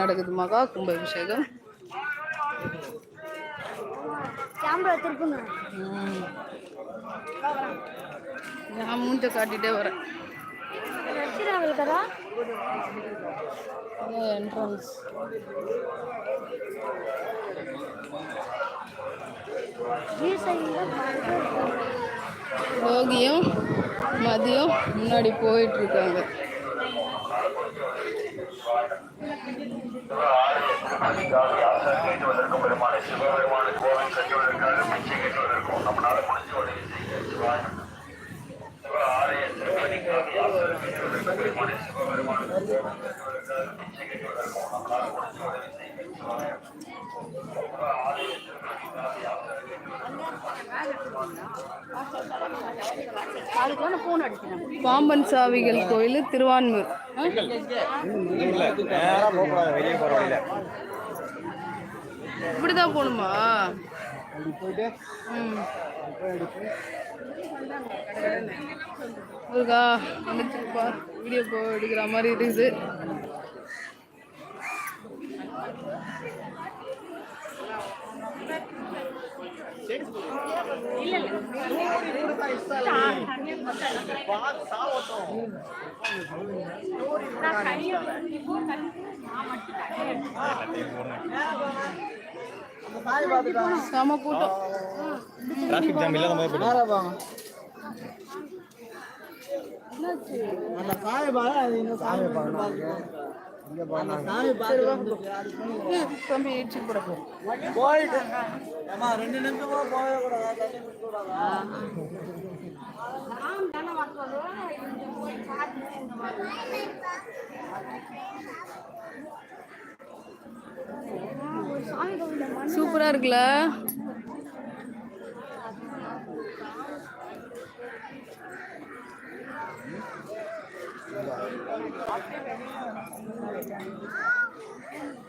நடக்குது. மகா கும்பாபிஷேகம். நான் மூஞ்ச காட்டிட்டே வரேன். என்ட்ரன்ஸ் யோகியும் மதியம் முன்னாடி போயிட்டு இருக்காங்க. கேட்டுவதற்கும் பெருமானை சிவபெருமான கோவில் கட்டுவதற்காக பிச்சை கேட்டுவதற்கும் நம்மளால முடிஞ்ச உதவி செய்ய சிவ ஆலய திருப்பதிக்காக யாத்திரை கேட்டுவதற்கும் பெருமானை சிவபெருமான கோவில் கட்டுவதற்காக பிச்சை கேட்டுவதற்கும் நம்மளால முடிஞ்ச உதவி செய்ய சிவாய சிவ ஆலய திருப்பதிக்காக யாத்திரை அதுக்கு ஃபோன் அடிக்கிறேன் பாம்பன் சாவிகள் கோயில் திருவான்மூர் இப்படிதான் போகணுமா? போயிட்டு முருகா வந்துச்சுப்பா வீடியோ எடுக்கிற மாதிரி இருக்குது செம கூட்டம் டிராஃபிக் ஜாம் இல்லாத மாதிரி போயிட்டு அந்த சாமி பாரு அது இன்னும் சாமி தம்பி இடிச்சு போயிட்டு ஏமா ரெண்டு சூப்பரா இருக்குல்ல?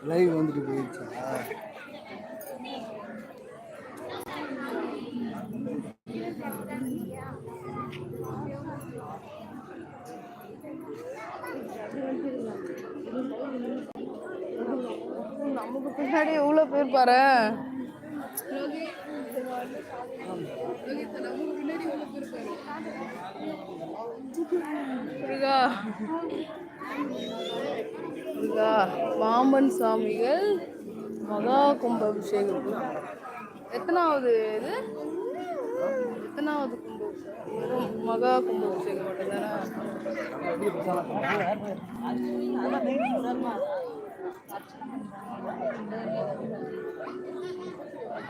லைவ் வந்துட்டு போயிடுச்சா. நமக்கு பின்னாடி எவ்வளவு பேர் பாரு? முருகா. முருகா பாம்பன் சாமிகள் மகா கும்பாபிஷேகம். எத்தனாவது இது? எத்தனாவது கும்பாபிஷேகம்? மகா கும்பாபிஷேகம் மட்டும்தானே இங்கே